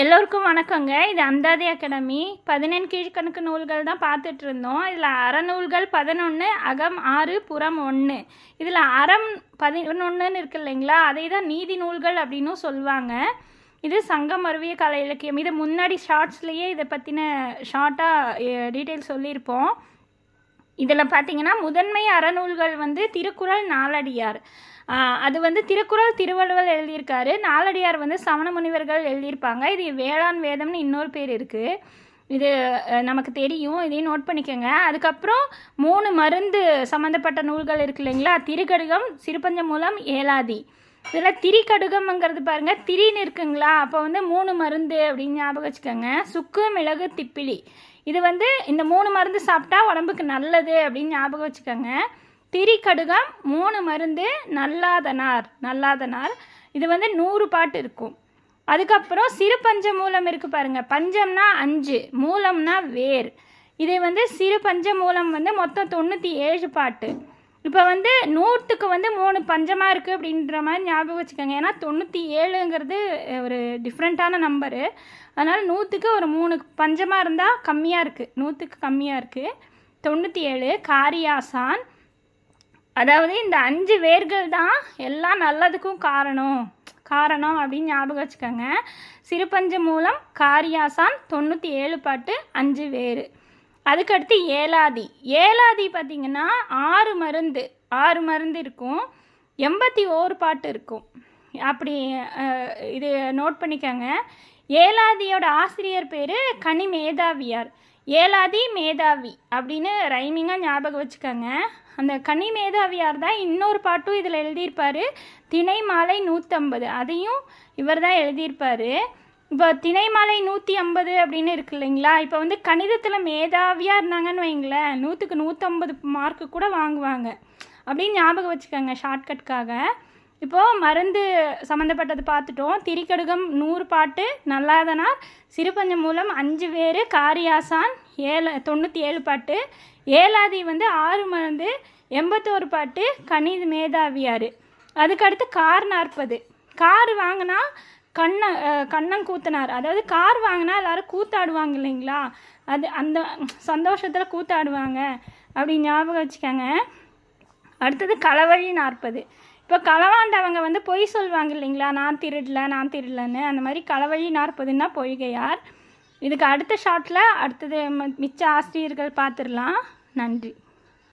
எல்லோருக்கும் வணக்கங்க. இது அந்தாதி அகாடமி. பதினெண் கீழ்கணக்கு நூல்கள் தான் பார்த்துட்டு இருந்தோம் இதில் அறநூல்கள் பதினொன்று அகம் ஆறு புறம் ஒன்று இதில் அறம் பதினொன்றுன்னு இருக்கு இல்லைங்களா? அதை தான் நீதி நூல்கள் அப்படின்னும் சொல்லுவாங்க. இது சங்கம் அருவிய கலை இலக்கியம். இது முன்னாடி ஷார்ட்ஸ்லேயே இதை பற்றின ஷார்ட்டாக டீட்டெயில் சொல்லியிருப்போம். இதில் பார்த்தீங்கன்னா முதன்மை அறநூல்கள் வந்து திருக்குறள் நாலடியார். அது வந்து திருக்குறள் திருவள்ளுவர் எழுதியிருக்காரு. நாலடியார் வந்து சமண முனிவர்கள் எழுதியிருப்பாங்க. இது வேளாண் வேதம்னு இன்னொரு பேர் இருக்குது இது நமக்கு தெரியும். இதையும் நோட் பண்ணிக்கோங்க. அதுக்கப்புறம் மூணு மருந்து சம்மந்தப்பட்ட நூல்கள் இருக்கு இல்லைங்களா? திருக்கடுகம் சிறுபஞ்ச மூலம் ஏலாதி. இதில் திரிகடுகம்ங்கிறது பாருங்கள் திரின்னு இருக்குங்களா? அப்போ வந்து மூணு மருந்து அப்படின்னு ஞாபகம் வச்சுக்கோங்க. சுக்கு மிளகு திப்பிலி. இது வந்து இந்த மூணு மருந்து சாப்பிட்டா உடம்புக்கு நல்லது அப்படின்னு ஞாபகம் வச்சுக்கோங்க. திரிகடுகம் மூணு மருந்து நல்லாதனார் நல்லாதனார். இது வந்து நூறு பாட்டு இருக்கும். அதுக்கப்புறம் சிறு பஞ்ச மூலம் இருக்குது பாருங்கள் பஞ்சம்னா அஞ்சு மூலம்னா வேர். இதை வந்து சிறு பஞ்ச மூலம் வந்து மொத்தம் தொண்ணூற்றி ஏழு பாட்டு. இப்போ வந்து நூற்றுக்கு வந்து மூணு பஞ்சமாக இருக்குது அப்படின்ற மாதிரி ஞாபகம் வச்சுக்கோங்க. ஏன்னா தொண்ணூற்றி ஏழுங்கிறது ஒரு டிஃப்ரெண்ட்டான நம்பரு அதனால் நூற்றுக்கு ஒரு மூணு பஞ்சமாக இருந்தால் கம்மியாக இருக்குது நூற்றுக்கு கம்மியாக இருக்குது தொண்ணூற்றி ஏழு காரியாசான். அதாவது இந்த அஞ்சு வேர்கள் தான் எல்லா நல்லதுக்கும் காரணம். காரணம் அப்படின்னு ஞாபகம் வச்சுக்கோங்க. சிறுபஞ்சு மூலம் காரியாசான் தொண்ணூற்றி ஏழு பாட்டு அஞ்சு வேறு. அதுக்கடுத்து ஏலாதி. ஏலாதி பார்த்திங்கன்னா ஆறு மருந்து ஆறு மருந்து இருக்கும். எண்பத்தி ஓரு பாட்டு இருக்கும். அப்படி இது நோட் பண்ணிக்கோங்க. ஏலாதியோட ஆசிரியர் பேர் கனி மேதாவியார் ஏலாதி மேதாவி அப்படின்னு ரைமிங்காக ஞாபகம் வச்சுக்கோங்க. அந்த கனி மேதாவியார் தான் இன்னொரு பாட்டும் இதில் எழுதியிருப்பார். திணை மாலை நூற்றம்பது அதையும் இவர் தான் எழுதியிருப்பார். இப்போ திணைமாலை நூற்றி ஐம்பது அப்படின்னு இருக்கு இல்லைங்களா? இப்போ வந்து கணிதத்தில் மேதாவியாக இருந்தாங்கன்னு வைங்களேன் நூற்றுக்கு நூற்றம்பது மார்க்கு கூட வாங்குவாங்க. அப்படின்னு ஞாபகம் வச்சுக்கோங்க ஷார்ட்கட்காக இப்போது மருந்து சம்மந்தப்பட்டது பார்த்துட்டோம். திரிக்கடுகம் நூறு பாட்டு நல்லாதனார் சிறுபஞ்சம் மூலம் அஞ்சு பேர் காரியாசான் ஏழு தொண்ணூற்றி ஏழு பாட்டு ஏலாதி வந்து ஆறு மருந்து எண்பத்தோரு பாட்டு கணித மேதாவியார். அதுக்கடுத்து கார் நாற்பது. கார் வாங்கினா கண்ண கண்ணன் கூத்தனார். அதாவது கார் வாங்கினா எல்லாரும் கூத்தாடுவாங்க இல்லைங்களா? அது அந்த சந்தோஷத்தில் கூத்தாடுவாங்க. அப்படி ஞாபகம் வச்சுக்கோங்க. அடுத்தது களவழி நாற்பது. இப்போ களவாண்டவங்க வந்து பொய் சொல்லுவாங்க இல்லைங்களா? நான் திருடல நான் திருடலன்னு. அந்த மாதிரி களவழி நாற்பதுன்னா பொய்கையார் இதுக்கு அடுத்த ஷார்ட்டில் அடுத்தது மிச்ச ஆசிரியர்கள் பார்த்துடலாம். நன்றி.